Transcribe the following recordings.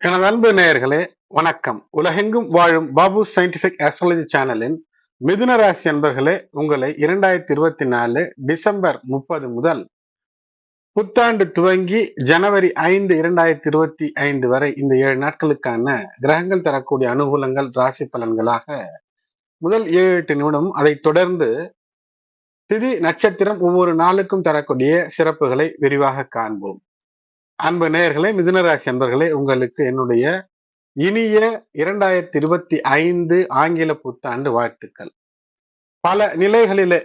எனது அன்பு நேயர்களே வணக்கம். உலகெங்கும் வாழும் பாபு சயின்டிபிக் ஆஸ்ட்ராலஜி சேனலின் மிதுன ராசி அன்பர்களே உங்களை இரண்டாயிரத்தி இருபத்தி நாலு டிசம்பர் முப்பது முதல் புத்தாண்டு துவங்கி ஜனவரி ஐந்து இரண்டாயிரத்தி இருபத்தி ஐந்து வரை இந்த ஏழு நாட்களுக்கான கிரகங்கள் தரக்கூடிய அனுகூலங்கள் ராசி பலன்களாக முதல் ஏழு எட்டு நிமிடம் அதை தொடர்ந்து திதி நட்சத்திரம் ஒவ்வொரு நாளுக்கும் தரக்கூடிய சிறப்புகளை விரிவாக காண்போம். அன்பு நேயர்களே மிதுனராசி அன்பர்களே உங்களுக்கு என்னுடைய இனிய இரண்டாயிரத்தி இருபத்தி ஐந்து ஆங்கில புத்தாண்டு வாழ்த்துக்கள். பல நிலைகளிலே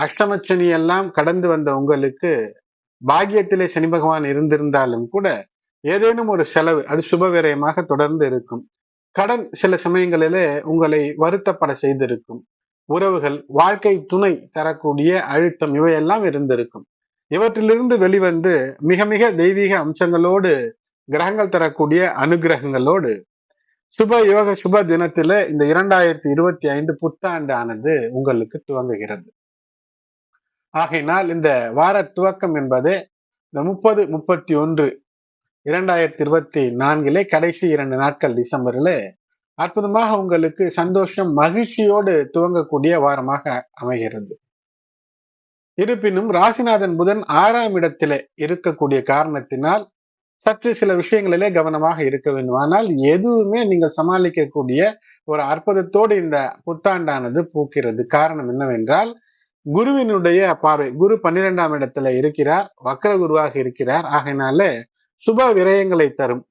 அஷ்டமச்சனி எல்லாம் கடந்து வந்த உங்களுக்கு பாக்கியத்திலே சனி பகவான் இருந்திருந்தாலும் கூட ஏதேனும் ஒரு செலவு அது சுபவிரயமாக தொடர்ந்து இருக்கும். கடன் சில சமயங்களிலே உங்களை வருத்தப்பட செய்திருக்கும். உறவுகள் வாழ்க்கை துணை தரக்கூடிய அழுத்தம் இவையெல்லாம் இருந்திருக்கும். இவற்றிலிருந்து வெளிவந்து மிக மிக தெய்வீக அம்சங்களோடு கிரகங்கள் தரக்கூடிய அனுகிரகங்களோடு சுப யோக சுப தினத்தில இந்த இரண்டாயிரத்தி இருபத்தி ஐந்து புத்தாண்டு ஆனது உங்களுக்கு துவங்குகிறது. ஆகையினால் இந்த வார துவக்கம் என்பது இந்த முப்பது முப்பத்தி ஒன்று இரண்டாயிரத்தி இருபத்தி நான்கிலே கடைசி இரண்டு நாட்கள் டிசம்பரில் அற்புதமாக உங்களுக்கு சந்தோஷம் மகிழ்ச்சியோடு துவங்கக்கூடிய வாரமாக அமைகிறது. இருப்பினும் ராசிநாதன் புதன் ஆறாம் இடத்திலே இருக்கக்கூடிய காரணத்தினால் சற்று சில விஷயங்களிலே கவனமாக இருக்க வேண்டும். ஆனால் எதுவுமே நீங்கள் சமாளிக்கக்கூடிய ஒரு அற்புதத்தோடு இந்த புத்தாண்டானது பூக்கிறது. காரணம் என்னவென்றால் குருவினுடைய பார்வை குரு பன்னிரெண்டாம் இடத்துல இருக்கிறார் வக்கர குருவாக இருக்கிறார். ஆகையினால சுப விரயங்களை தரும்.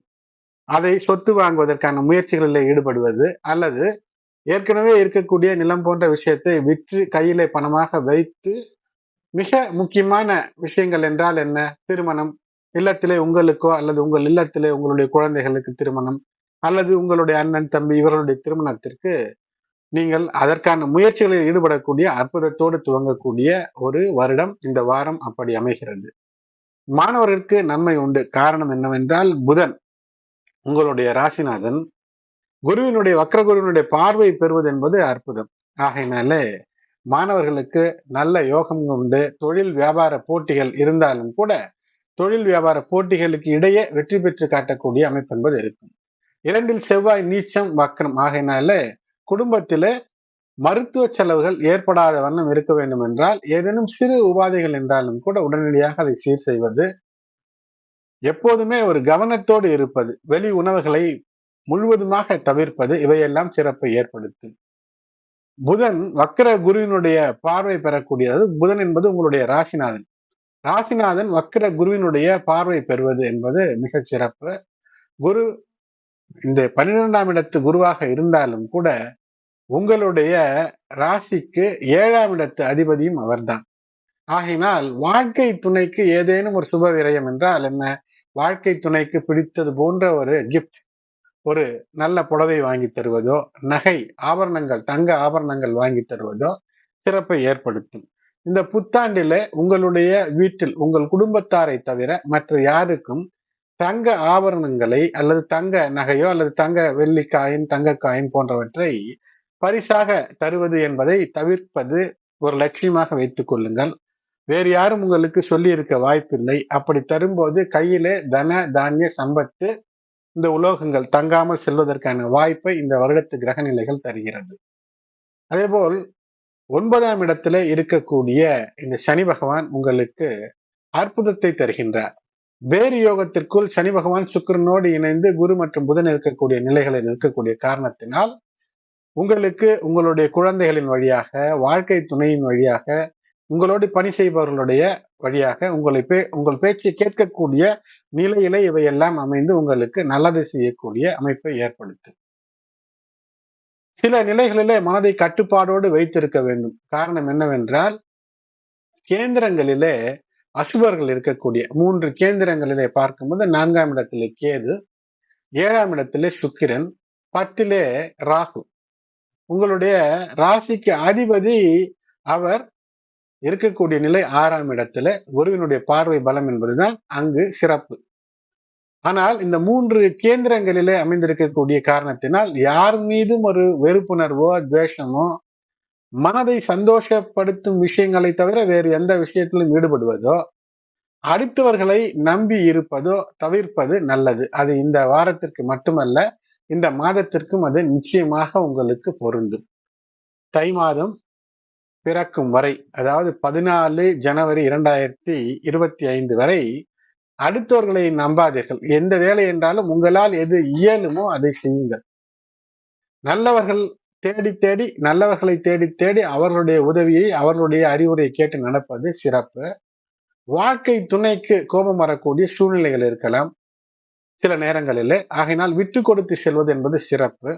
அதை சொத்து வாங்குவதற்கான முயற்சிகளில் ஈடுபடுவது அல்லது ஏற்கனவே இருக்கக்கூடிய நிலம் போன்ற விஷயத்தை விற்று கையிலே பணமாக வைத்து மிக முக்கியமான விஷயங்கள் என்றால் என்ன? திருமணம். இல்லத்திலே உங்களுக்கோ அல்லது உங்கள் இல்லத்திலே உங்களுடைய குழந்தைகளுக்கு திருமணம். அல்லது உங்களுடைய அண்ணன் தம்பி இவர்களுடைய திருமணத்திற்கு நீங்கள் அதற்கான முயற்சிகளில் ஈடுபடக்கூடிய அற்புதத்தோடு துவங்கக்கூடிய ஒரு வருடம் இந்த வாரம் அப்படி அமைகிறது. மாணவர்களுக்கு நன்மை உண்டு. காரணம் என்னவென்றால் புதன் உங்களுடைய ராசிநாதன் குருவினுடைய வக்கரகுருவினுடைய பார்வை பெறுவது என்பது அற்புதம். ஆகையினாலே மாணவர்களுக்கு நல்ல யோகம் உண்டு. தொழில் வியாபார போட்டிகள் இருந்தாலும் கூட தொழில் வியாபார போட்டிகளுக்கு இடையே வெற்றி பெற்று காட்டக்கூடிய அமைப்பு என்பது இருக்கும். இரண்டில் செவ்வாய் நீச்சம் வக்கரம் ஆகையினால குடும்பத்தில மருத்துவ செலவுகள் ஏற்படாத வண்ணம் இருக்க வேண்டும் என்றால் ஏதேனும் சிறு உபாதைகள் என்றாலும் கூட உடனடியாக அதை சீர் செய்வது எப்போதுமே ஒரு கவனத்தோடு இருப்பது வெளி உணவுகளை முழுவதுமாக தவிர்ப்பது இவையெல்லாம் சிறப்பை ஏற்படுத்தும். புதன் வக்கர குருவினுடைய பார்வை பெறக்கூடியது. புதன் என்பது உங்களுடைய ராசிநாதன். ராசிநாதன் வக்கர குருவினுடைய பார்வை பெறுவது என்பது மிக சிறப்பு. குரு இந்த பன்னிரெண்டாம் இடத்து குருவாக இருந்தாலும் கூட உங்களுடைய ராசிக்கு ஏழாம் இடத்து அதிபதியும் அவர்தான். ஆகினால் வாழ்க்கை துணைக்கு ஏதேனும் ஒரு சுப விரயம் என்றால் என்ன? வாழ்க்கை துணைக்கு பிடித்தது போன்ற ஒரு கிஃப்ட் ஒரு நல்ல புடவை வாங்கி தருவதோ நகை ஆபரணங்கள் தங்க ஆபரணங்கள் வாங்கி தருவதோ சிறப்பை ஏற்படுத்தும். இந்த புத்தாண்டில உங்களுடைய வீட்டில் உங்கள் குடும்பத்தாரை தவிர மற்ற யாருக்கும் தங்க ஆபரணங்களை அல்லது தங்க நகையோ அல்லது தங்க வெள்ளிக்காயின் தங்க காயின் போன்றவற்றை பரிசாக தருவது என்பதை தவிர்ப்பது ஒரு லட்சியமாக வைத்துக் கொள்ளுங்கள். வேறு யாரும் உங்களுக்கு சொல்லியிருக்க வாய்ப்பில்லை. அப்படி தரும்போது கையிலே தன தானிய சம்பத்து இந்த உலோகங்கள் தங்காமல் செல்வதற்கான வாய்ப்பை இந்த வருடத்து கிரக நிலைகள் தருகிறது. அதேபோல் ஒன்பதாம் இடத்துல இருக்கக்கூடிய இந்த சனி பகவான் உங்களுக்கு அற்புதத்தை தருகின்றார். வேறு யோகத்திற்குள் சனி பகவான் சுக்கரனோடு இணைந்து குரு மற்றும் புதன் இருக்கக்கூடிய நிலைகளை இருக்கக்கூடிய காரணத்தினால் உங்களுக்கு உங்களுடைய குழந்தைகளின் வழியாக வாழ்க்கை துணையின் வழியாக உங்களோடு பணி செய்பவர்களுடைய வழியாக உங்களை பே உங்கள் பேச்சை கேட்கக்கூடிய நிலையில இவையெல்லாம் அமைந்து உங்களுக்கு நல்லது செய்யக்கூடிய அமைப்பை ஏற்படுத்தும் சில நிலைகளிலே மனதை கட்டுப்பாடோடு வைத்திருக்க வேண்டும். காரணம் என்னவென்றால் கேந்திரங்களிலே அசுபர்கள் இருக்கக்கூடிய மூன்று கேந்திரங்களிலே பார்க்கும்போது நான்காம் இடத்திலே கேது ஏழாம் இடத்திலே சுக்கிரன் பத்திலே ராகு. உங்களுடைய ராசிக்கு அதிபதி அவர் இருக்கக்கூடிய நிலை ஆறாம் இடத்துல குருவினுடைய பார்வை பலம் என்பதுதான் அங்கு சிறப்பு. ஆனால் இந்த மூன்று கேந்திரங்களிலே அமைந்திருக்கக்கூடிய காரணத்தினால் யார் மீதும் ஒரு வெறுப்புணர்வோ துவேஷமோ மனதை சந்தோஷப்படுத்தும் விஷயங்களை தவிர வேறு எந்த விஷயத்திலும் ஈடுபடுவதோ அடுத்தவர்களை நம்பி இருப்பதோ தவிர்ப்பது நல்லது. அது இந்த வாரத்திற்கு மட்டுமல்ல இந்த மாதத்திற்கும் அது நிச்சயமாக உங்களுக்கு பொருந்தும். தை மாதம் பிறக்கும் வரை அதாவது பதினாலு ஜனவரி இரண்டாயிரத்தி இருபத்தி ஐந்து வரை அடுத்தவர்களை நம்பாதீர்கள். எந்த வேலை என்றாலும் உங்களால் எது இயலுமோ அதை செய்யுங்கள். நல்லவர்கள் தேடி தேடி நல்லவர்களை தேடி தேடி அவர்களுடைய உதவியை அவர்களுடைய அறிவுரை கேட்டு நடப்பது சிறப்பு. வாழ்க்கை துணைக்கு கோபம் வரக்கூடிய சூழ்நிலைகள் இருக்கலாம் சில நேரங்களில். ஆகையினால் விட்டு கொடுத்து செல்வது என்பது சிறப்பு.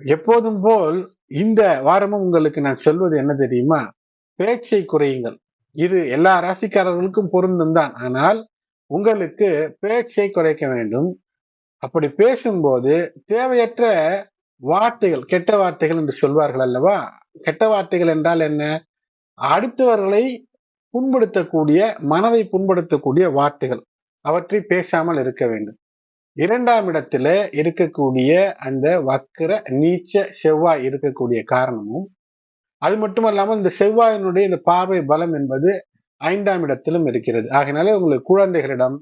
எப்போதும் போல் இந்த வாரமும் உங்களுக்கு நான் சொல்வது என்ன தெரியுமா? பேச்சை குறையுங்கள். இது எல்லா ராசிக்காரர்களுக்கும் பொருந்தும் தான். ஆனால் உங்களுக்கு பேச்சை குறைக்க வேண்டும். அப்படி பேசும்போது தேவையற்ற வார்த்தைகள் கெட்ட வார்த்தைகள் என்று சொல்வார்கள் அல்லவா? கெட்ட வார்த்தைகள் என்றால் என்ன? அடுத்தவர்களை புண்படுத்தக்கூடிய மனதை புண்படுத்தக்கூடிய வார்த்தைகள். அவற்றை பேசாமல் இருக்க வேண்டும். இரண்டாம் இடத்துல இருக்கக்கூடிய அந்த வக்கர நீச்ச செவ்வாய் இருக்கக்கூடிய காரணமும் அது மட்டுமல்லாமல் இந்த செவ்வாயினுடைய இந்த பார்வை பலம் என்பது ஐந்தாம் இடத்திலும் இருக்கிறது. ஆகினால உங்களுக்கு குழந்தைகளிடம்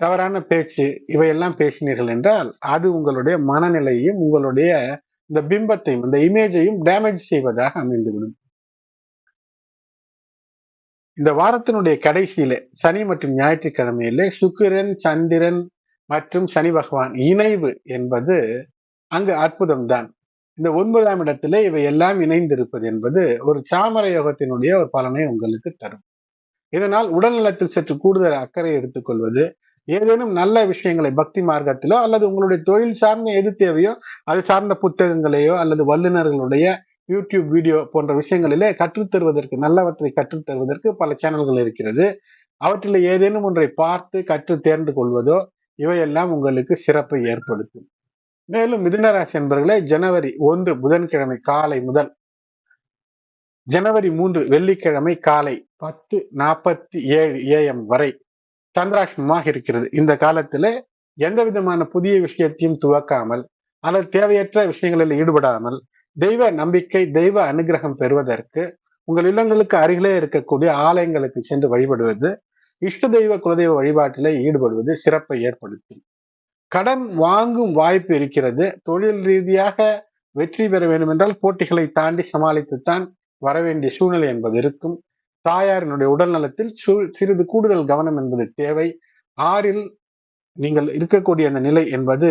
தவறான பேச்சு இவையெல்லாம் பேசினீர்கள் என்றால் அது உங்களுடைய மனநிலையையும் உங்களுடைய இந்த பிம்பத்தையும் இந்த இமேஜையும் டேமேஜ் செய்வதாக அமைந்துவிடும். இந்த வாரத்தினுடைய கடைசியில சனி மற்றும் ஞாயிற்றுக்கிழமையில சுக்கிரன் சந்திரன் மற்றும் சனி பகவான் இணைவு என்பது அங்கு அற்புதம் தான் இந்த ஒன்பதாம் இடத்திலே இவை எல்லாம் இணைந்திருப்பது என்பது ஒரு சாமர யோகத்தினுடைய ஒரு பலனை உங்களுக்கு தரும். இதனால் உடல் நலத்தில் சற்று கூடுதல் அக்கறை எடுத்துக்கொள்வது ஏதேனும் நல்ல விஷயங்களை பக்தி மார்க்கத்திலோ அல்லது உங்களுடைய தொழில் சார்ந்த எது தேவையோ அது சார்ந்த புத்தகங்களையோ அல்லது வல்லுநர்களுடைய யூடியூப் வீடியோ போன்ற விஷயங்களிலே கற்றுத்தருவதற்கு நல்லவற்றை கற்றுத்தருவதற்கு பல சேனல்கள் இருக்கிறது. அவற்றில் ஏதேனும் ஒன்றை பார்த்து கற்று தேர்ந்து கொள்வதோ இவையெல்லாம் உங்களுக்கு சிறப்பை ஏற்படுத்தும். மேலும் மிதுனராசி என்பர்களே ஜனவரி ஒன்று புதன்கிழமை காலை முதல் ஜனவரி மூன்று வெள்ளிக்கிழமை காலை பத்து நாற்பத்தி ஏழு ஏஎம் வரை சந்திராஷ்டமமாக இருக்கிறது. இந்த காலத்துல எந்த விதமான புதிய விஷயத்தையும் துவக்காமல் அல்லது தேவையற்ற விஷயங்களில் ஈடுபடாமல் தெய்வ நம்பிக்கை தெய்வ அனுகிரகம் பெறுவதற்கு உங்கள் இல்லங்களுக்கு அருகிலே இருக்கக்கூடிய ஆலயங்களுக்கு சென்று வழிபடுவது இஷ்ட தெய்வ குலதெய்வ வழிபாட்டில் ஈடுபடுவது சிறப்பை ஏற்படுத்தும். கடன் வாங்கும் வாய்ப்பு இருக்கிறது. தொழில் ரீதியாக வெற்றி பெற வேண்டும் என்றால் போட்டிகளை தாண்டி சமாளித்துத்தான் வர வேண்டிய சூழ்நிலை என்பது இருக்கும். தாயாரினுடைய உடல் நலத்தில் சிறிது கூடுதல் கவனம் என்பது தேவை. ஆறில் நீங்கள் இருக்கக்கூடிய அந்த நிலை என்பது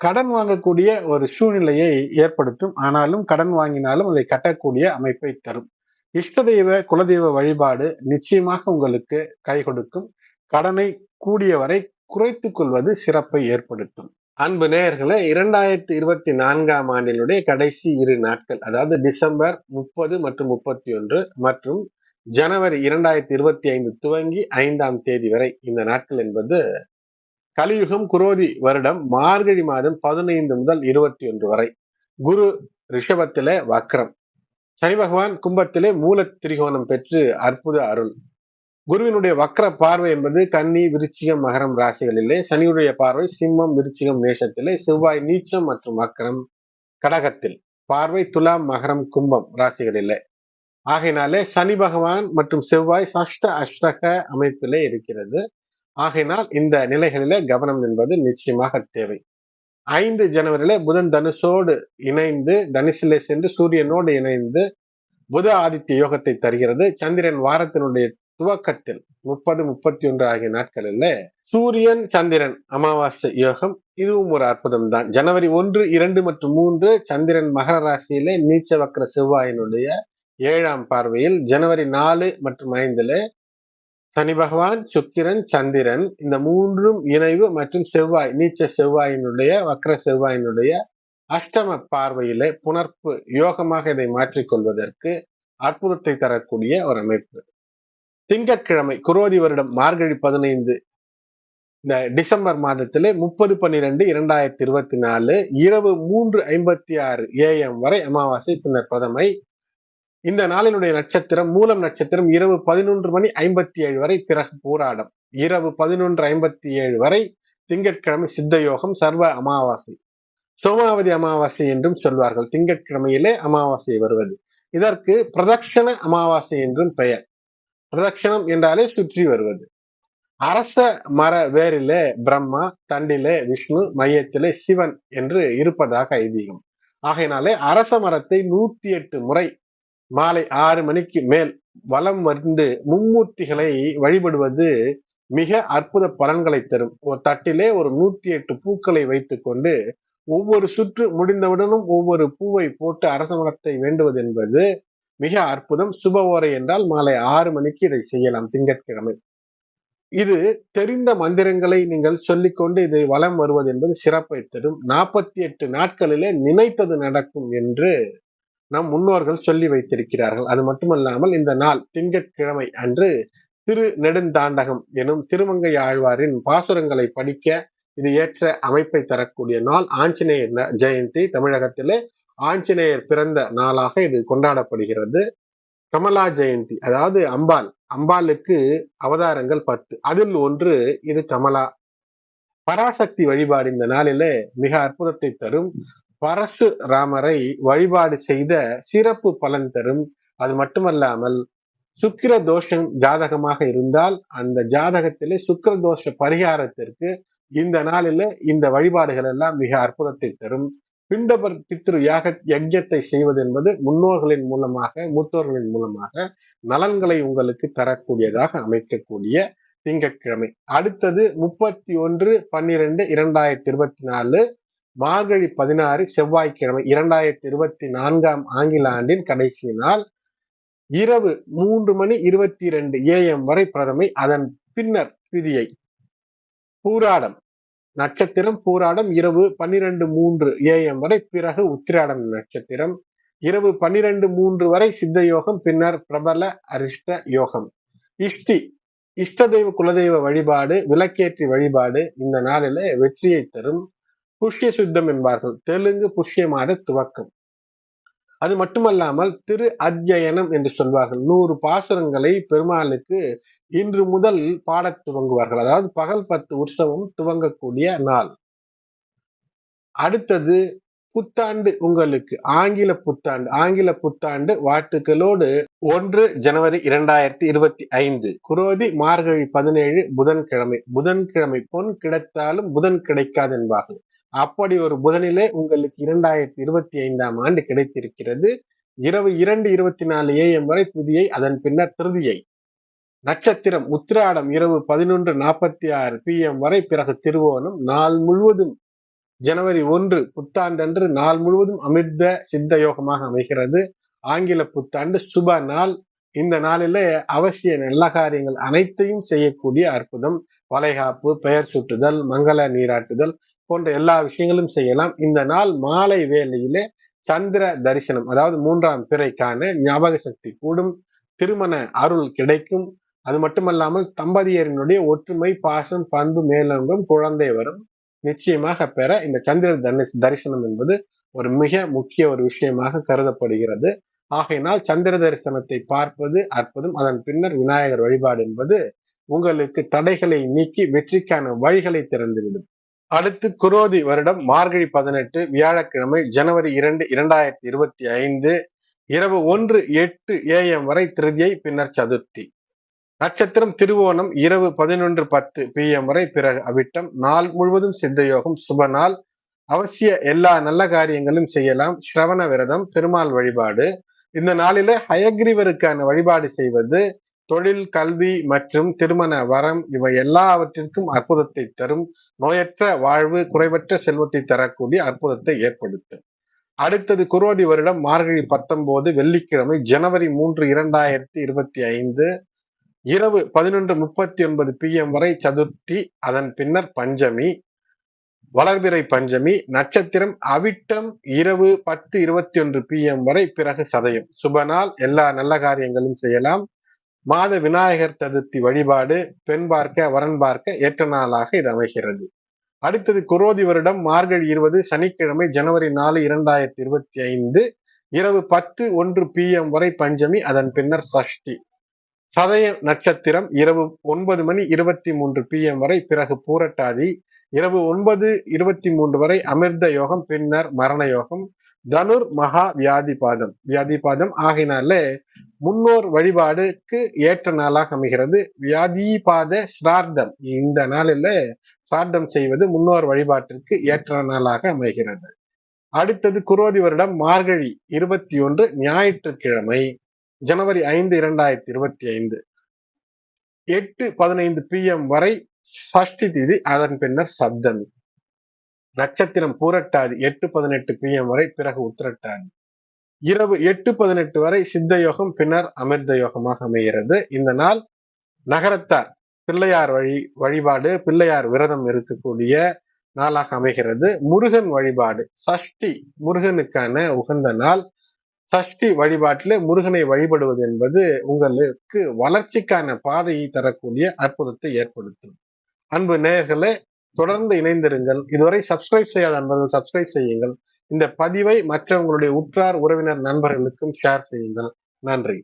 கடன் வாங்கக்கூடிய ஒரு சூழ்நிலையை ஏற்படுத்தும். ஆனாலும் கடன் வாங்கினாலும் அதை கட்டக்கூடிய அமைப்பை தரும். இஷ்ட தெய்வ குலதெய்வ வழிபாடு நிச்சயமாக உங்களுக்கு கை கொடுக்கும். கடனை கூடியவரை குறைத்துக் கொள்வது சிறப்பை ஏற்படுத்தும். அன்பு நேயர்களே இரண்டாயிரத்தி இருபத்தி நான்காம் ஆண்டினுடைய கடைசி இரு நாட்கள் அதாவது டிசம்பர் முப்பது மற்றும் முப்பத்தி ஒன்று மற்றும் ஜனவரி இரண்டாயிரத்தி இருபத்தி ஐந்து துவங்கி ஐந்தாம் தேதி வரை இந்த நாட்கள் என்பது கலியுகம் குரோதி வருடம் மார்கழி மாதம் பதினைந்து முதல் இருபத்தி ஒன்று வரை. குரு ரிஷபத்திலே வக்ரம். சனி பகவான் கும்பத்திலே மூல திரிகோணம் பெற்று அற்புத அருள். குருவினுடைய வக்ர பார்வை என்பது கன்னி விருச்சிகம் மகரம் ராசிகளிலே சனியுடைய பார்வை சிம்மம் விருச்சிகம் மேஷத்திலே செவ்வாய் நீச்சம் மற்றும் வக்ரம் கடகத்தில். பார்வை துலாம் மகரம் கும்பம் ராசிகளிலே. ஆகையினாலே சனி பகவான் மற்றும் செவ்வாய் சஷ்ட அஷ்டக அமைப்பிலே இருக்கிறது. ஆகையினால் இந்த நிலைகளிலே கவனம் என்பது நிச்சயமாக தேவை. ஐந்து ஜனவரியில புதன் தனுஷோடு இணைந்து தனுஷிலே சென்று சூரியனோடு இணைந்து புத ஆதித்ய யோகத்தை தருகிறது. சந்திரன் வாரத்தினுடைய துவக்கத்தில் முப்பது முப்பத்தி ஒன்று ஆகிய நாட்களில் சூரியன் சந்திரன் அமாவாசை யோகம் இதுவும் ஒரு அற்புதம் தான் ஜனவரி ஒன்று இரண்டு மற்றும் மூன்று சந்திரன் மகர ராசியிலே நீச்ச வக்கர செவ்வாயினுடைய ஏழாம் பார்வையில் ஜனவரி நாலு மற்றும் ஐந்துல சனி பகவான் சுக்கிரன் சந்திரன் இந்த மூன்றும் இணைவு மற்றும் செவ்வாய் நீச்ச செவ்வாயினுடைய வக்ர செவ்வாயினுடைய அஷ்டம பார்வையிலே புணர்ப்பு யோகமாக இதை மாற்றிக்கொள்வதற்கு அற்புதத்தை தரக்கூடிய ஒரு அமைப்பு. திங்கட்கிழமை குரோதி வருடம் மார்கழி பதினைந்து இந்த டிசம்பர் மாதத்திலே முப்பது பன்னிரெண்டு இரண்டாயிரத்தி இருபத்தி நாலு இரவு மூன்று ஐம்பத்தி ஆறு ஏஎம் வரை அமாவாசை பின்னர் பிரதமை இந்த நாளினுடைய நட்சத்திரம் மூலம் நட்சத்திரம் இரவு பதினொன்று மணி ஐம்பத்தி ஏழு வரை பிறகு போராடம். இரவு பதினொன்று ஐம்பத்தி ஏழு வரை திங்கட்கிழமை சித்த யோகம் சர்வ அமாவாசை. சோமாவதி அமாவாசை என்றும் சொல்வார்கள். திங்கட்கிழமையிலே அமாவாசை வருவது. இதற்கு பிரதட்சண அமாவாசை என்றும் பெயர். பிரதட்சணம் என்றாலே சுற்றி வருவது. அரச மர வேரிலே பிரம்மா தண்டிலே விஷ்ணு மையத்திலே சிவன் என்று இருப்பதாக ஐதீகம். ஆகையினாலே அரச மரத்தை நூத்தி எட்டு முறை மாலை ஆறு மணிக்கு மேல் வலம் வந்து மும்மூர்த்திகளை வழிபடுவது மிக அற்புத பலன்களை தரும். ஒரு தட்டிலே ஒரு நூத்தி எட்டு பூக்களை வைத்துக்கொண்டு ஒவ்வொரு சுற்று முடிந்தவுடனும் ஒவ்வொரு பூவை போட்டு அரச மரத்தை வேண்டுவது என்பது மிக அற்புதம். சுப ஓரை என்றால் மாலை ஆறு மணிக்கு இதை செய்யலாம் திங்கட்கிழமை. இது தெரிந்த மந்திரங்களை நீங்கள் சொல்லிக்கொண்டு இதை வலம் வருவது என்பது சிறப்பை தரும். நாற்பத்தி எட்டு நாட்களிலே நினைத்தது நடக்கும் என்று நம் முன்னோர்கள் சொல்லி வைத்திருக்கிறார்கள். அது மட்டுமல்லாமல் இந்த நாள் திங்கட்கிழமை அன்று திரு நெடுந்தாண்டகம் எனும் திருமங்கை ஆழ்வாரின் பாசுரங்களை படிக்க இது ஏற்ற அமைப்பை தரக்கூடிய நாள் ஆஞ்சநேயர் ஜெயந்தி. தமிழகத்திலே ஆஞ்சநேயர் பிறந்த நாளாக இது கொண்டாடப்படுகிறது. கமலா ஜெயந்தி அதாவது அம்பாள். அம்பாளுக்கு அவதாரங்கள் பத்து. அதில் ஒன்று இது கமலா. பராசக்தி வழிபாடு இந்த நாளிலே மிக அற்புதத்தை தரும். பரசு ராமரை வழிபாடு செய்த சிறப்பு பலன் தரும். அது மட்டுமல்லாமல் சுக்கிர தோஷம் ஜாதகமாக இருந்தால் அந்த ஜாதகத்திலே சுக்கிர தோஷ பரிகாரத்திற்கு இந்த நாளில இந்த வழிபாடுகள் எல்லாம் மிக அற்புதத்தை தரும். பிண்டபர் பித்ரு யாக யஜ்யத்தை செய்வது என்பது முன்னோர்களின் மூலமாக மூத்தோர்களின் மூலமாக நலன்களை உங்களுக்கு தரக்கூடியதாக அமைக்கக்கூடிய திங்கட்கிழமை. அடுத்தது முப்பத்தி ஒன்று பன்னிரெண்டு இரண்டாயிரத்தி இருபத்தி நாலு மார்கழி பதினாறு செவ்வாய்க்கிழமை இரண்டாயிரத்தி இருபத்தி நான்காம் ஆங்கில ஆண்டின் கடைசி நாள். இரவு மூன்று மணி இருபத்தி இரண்டு ஏஎம் வரை பிரதமை அதன் பின்னர் திதியை. பூராடம். நட்சத்திரம் பூராடம் இரவு பன்னிரண்டு மூன்று ஏஎம் வரை பிறகு உத்திராடம் நட்சத்திரம். இரவு பன்னிரண்டு மூன்று வரை சித்த யோகம் பின்னர் பிரபல அரிஷ்ட யோகம். இஷ்டி. இஷ்ட தெய்வ குலதெய்வ வழிபாடு விளக்கேற்றி வழிபாடு இந்த நாளில வெற்றியை தரும். புஷ்ய சுத்தம் என்பார்கள். தெலுங்கு புஷ்ய மாத துவக்கம். அது மட்டுமல்லாமல் திரு அத்தியனம் என்று சொல்வார்கள். நூறு பாசுரங்களை பெருமாளுக்கு இன்று முதல் பாடத் துவங்குவார்கள். அதாவது பகல் பத்து உற்சவம் துவங்கக்கூடிய நாள். அடுத்தது புத்தாண்டு உங்களுக்கு. ஆங்கில புத்தாண்டு. ஆங்கில புத்தாண்டு வாழ்த்துக்களோடு ஒன்று ஜனவரி இரண்டாயிரத்தி இருபத்தி ஐந்து. குரோதி மார்கழி பதினேழு புதன்கிழமை. புதன்கிழமை பொன் கிடைத்தாலும் புதன் கிடைக்காது என்பார்கள். அப்படி ஒரு புதனிலே உங்களுக்கு இரண்டாயிரத்தி இருபத்தி ஐந்தாம் ஆண்டு கிடைத்திருக்கிறது. இரவு இரண்டு இருபத்தி நாலு ஏஎம் வரை புதியை அதன் பின்னர் திருதியை. நட்சத்திரம் உத்திராடம் இரவு பதினொன்று நாற்பத்தி ஆறு பி எம் வரை பிறகு திருவோணம். நாள் முழுவதும் ஜனவரி ஒன்று புத்தாண்டன்று நாள் முழுவதும் அமிர்த சித்த யோகமாக அமைகிறது. ஆங்கில புத்தாண்டு சுப நாள். இந்த நாளில அவசிய நல்ல காரியங்கள் அனைத்தையும் செய்யக்கூடிய அற்புதம். வளைகாப்பு பெயர் சுட்டுதல் மங்கள நீராட்டுதல் போன்ற எல்லா விஷயங்களும் செய்யலாம். இந்த நாள் மாலை வேலையிலே சந்திர தரிசனம் அதாவது மூன்றாம் பிறைக்கான ஞாபக சக்தி கூடும். திருமண அருள் கிடைக்கும். அது மட்டுமல்லாமல் தம்பதியரினுடைய ஒற்றுமை பாசம் பண்பு மேலோங்கும் குழந்தை வரும் நிச்சயமாக பெற இந்த சந்திர தரிசனம் என்பது ஒரு மிக முக்கிய ஒரு விஷயமாக கருதப்படுகிறது. ஆகையினால் சந்திர தரிசனத்தை பார்ப்பது அற்புதம். அதன் பின்னர் விநாயகர் வழிபாடு என்பது உங்களுக்கு தடைகளை நீக்கி வெற்றிக்கான வழிகளை திறந்துவிடும். அடுத்து குரோதி வருடம் மார்கழி பதினெட்டு வியாழக்கிழமை ஜனவரி இரண்டு இரண்டாயிரத்தி இருபத்தி ஐந்து இரவு ஒன்று எட்டு ஏஎம் வரை திருதியை பின்னர் சதுர்த்தி. நட்சத்திரம் திருவோணம் இரவு பதினொன்று பத்து பிஎம் வரை பிறகு அவிட்டம். நாள் முழுவதும் சித்தயோகம் சுப நாள். அவசிய எல்லா நல்ல காரியங்களும் செய்யலாம். ஸ்ரவண விரதம் பெருமாள் வழிபாடு. இந்த நாளில ஹயக்ரீவருக்கான வழிபாடு செய்வது தொழில் கல்வி மற்றும் திருமண வரம் இவை எல்லாவற்றிற்கும் அற்புதத்தை தரும். நோயற்ற வாழ்வு குறைவற்ற செல்வத்தை தரக்கூடிய அற்புதத்தை ஏற்படுத்தும். அடுத்தது குரோதி வருடம் மார்கழி பத்தொன்பது வெள்ளிக்கிழமை ஜனவரி மூன்று இரண்டாயிரத்தி இருபத்தி ஐந்து இரவு பதினொன்று முப்பத்தி ஒன்பது பிஎம் வரை சதுர்த்தி அதன் பின்னர் பஞ்சமி வளர்பிறை பஞ்சமி நட்சத்திரம் அவிட்டம் இரவு பத்து இருபத்தி ஒன்று பிஎம் வரை பிறகு சதயம். சுபநாள் எல்லா நல்ல காரியங்களும் செய்யலாம். மாத விநாயகர் சதுர்த்தி வழிபாடு பெண் பார்க்க வரன் பார்க்க ஏற்ற நாளாக இது அமைகிறது. அடுத்தது குரோதி வருடம் மார்கழி இருபது சனிக்கிழமை ஜனவரி நாலு இரண்டாயிரத்தி இருபத்தி ஐந்து இரவு பத்து ஒன்று பி எம் வரை பஞ்சமி அதன் பின்னர் சஷ்டி. சதய நட்சத்திரம் இரவு ஒன்பது மணி இருபத்தி மூன்று பி எம் வரை பிறகு பூரட்டாதி இரவு ஒன்பது இருபத்தி மூன்று வரை அமிர்த யோகம் பின்னர் மரண யோகம் தனுர் மகா வியாதிபாதம். வியாதிபாதம் ஆகினாலே முன்னோர் வழிபாடுக்கு ஏற்ற நாளாக அமைகிறது. வியாதிபாத ஸ்ரார்த்தம். இந்த நாளில் சிரார்த்தம் செய்வது முன்னோர் வழிபாட்டிற்கு ஏற்ற நாளாக அமைகிறது. அடுத்தது குரோதி வருடம் மார்கழி இருபத்தி ஒன்று ஞாயிற்றுக்கிழமை ஜனவரி ஐந்து இரண்டாயிரத்தி இருபத்தி ஐந்து எட்டு பதினைந்து பி எம் வரை சஷ்டி திதி அதன் பின்னர் சப்தமி. நட்சத்திரம் பூரட்டாதி எட்டு பதினெட்டு பிஎம் வரை பிறகு உத்திரட்டாதி. இரவு எட்டு பதினெட்டு வரை சித்த யோகம் பின்னர் அமிர்த யோகமாக அமைகிறது. இந்த நாள் நகரத்தார் பிள்ளையார் வழி வழிபாடு பிள்ளையார் விரதம் இருக்கக்கூடிய நாளாக அமைகிறது. முருகன் வழிபாடு சஷ்டி முருகனுக்கான உகந்த நாள். சஷ்டி வழிபாட்டில் முருகனை வழிபடுவது என்பது உங்களுக்கு வளர்ச்சிக்கான பாதையை தரக்கூடிய அற்புதத்தை ஏற்படுத்தும். அன்பு நேயர்களே தொடர்ந்து இணைந்திருங்கள். இதுவரை சப்ஸ்கிரைப் செய்யாத நண்பர்கள் சப்ஸ்கிரைப் செய்யுங்கள். இந்த பதிவை மற்றவங்களுடைய உற்றார் உறவினர் நண்பர்களுக்கும் ஷேர் செய்யுங்கள். நன்றி.